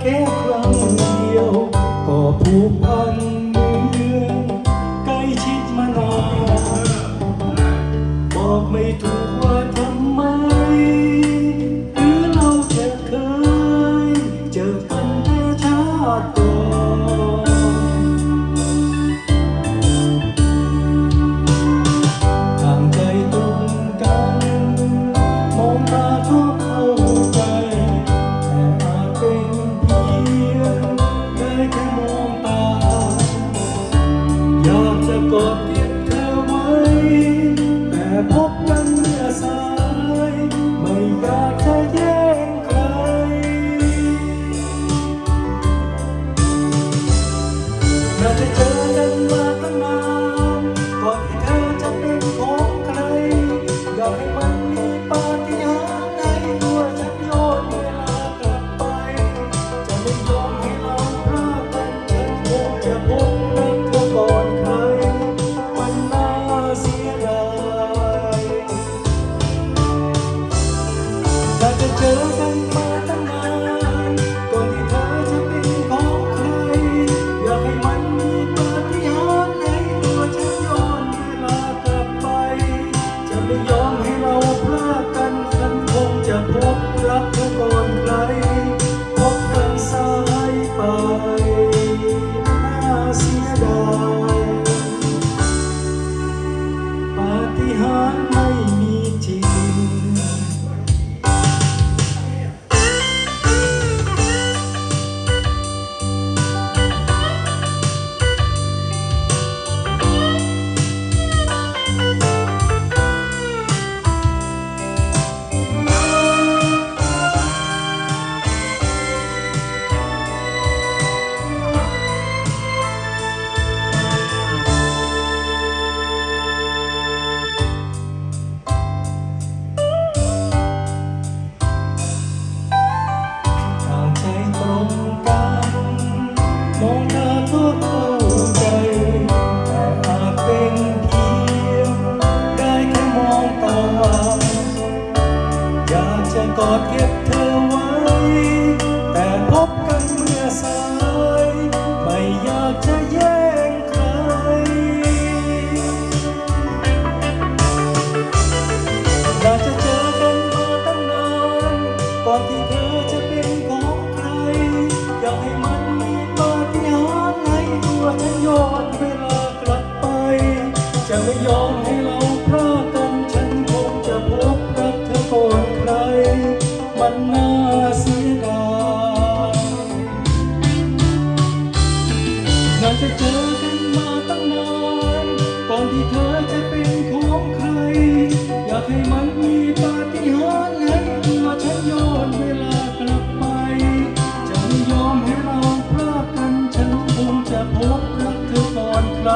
แค่ครั้งเดียว ก็ผูกพัน é bom. forget ันน่าเสียดายน่าจะเจอกันมาตั้งนาน ก่อนที่เธอจะเป็นของใคร อยากให้มันมีปาฏิหาริย์ให้ตัวฉันย้อนเวลากลับไป จะไม่ยอมให้เราพลาดกัน ฉันคงจะพบรักเธอก่อนใคร